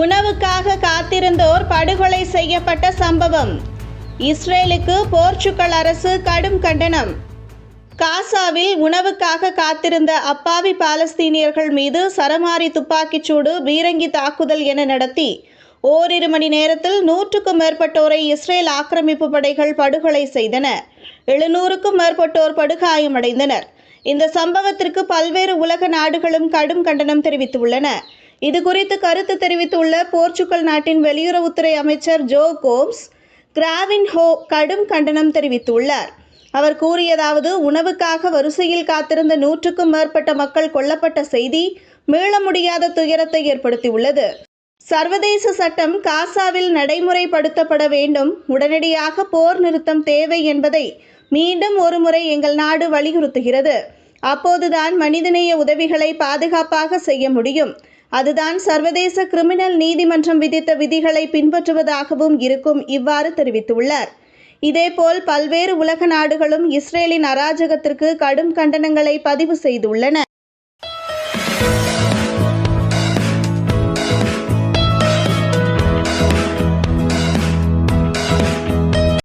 உணவுக்காக காத்திருந்தோர் படுகொலை செய்யப்பட்ட சம்பவம். இஸ்ரேலுக்கு போர்ச்சுகல் அரசு கடும் கண்டனம். காசாவில் உணவுக்காக காத்திருந்த அப்பாவி பாலஸ்தீனியர்கள் மீது சரமாரி துப்பாக்கிச்சூடு பீரங்கி தாக்குதல் என நடத்தி ஓரிரு மணி நேரத்தில் நூற்றுக்கும் மேற்பட்டோரை இஸ்ரேல் ஆக்கிரமிப்பு படைகள் படுகொலை செய்தன. எழுநூறுக்கும் மேற்பட்டோர் படுகாயமடைந்தனர். இந்த சம்பவத்திற்கு பல்வேறு உலக நாடுகளும் கடும் கண்டனம் தெரிவித்துள்ளன. இது குறித்து கருத்து தெரிவித்துள்ள போர்ச்சுகல் நாட்டின் வெளியுறவுத்துறை அமைச்சர் ஜோ கோம்ஸ் கிராவின் ஹோ கடும் கண்டனம் தெரிவித்துள்ளார். அவர் கூறியதாவது உணவுக்காக வரிசையில் காத்திருந்த நூற்றுக்கும் மேற்பட்ட மக்கள் கொல்லப்பட்ட செய்தி மீள முடியாத துயரத்தை ஏற்படுத்தியுள்ளது. சர்வதேச சட்டம் காசாவில் நடைமுறைப்படுத்தப்பட வேண்டும். உடனடியாக போர் நிறுத்தம் தேவை என்பதை மீண்டும் ஒருமுறை எங்கள் நாடு வலியுறுத்துகிறது. அப்போதுதான் மனிதநேய உதவிகளை பாதுகாப்பாக செய்ய முடியும். அதுதான் சர்வதேச கிரிமினல் நீதிமன்றம் விதித்த விதிகளை பின்பற்றுவதாகவும் இருக்கும் இவ்வாறு தெரிவித்துள்ளார். இதேபோல் பல்வேறு உலக நாடுகளும் இஸ்ரேலின் அராஜகத்திற்கு கடும் கண்டனங்களை பதிவு செய்துள்ளன.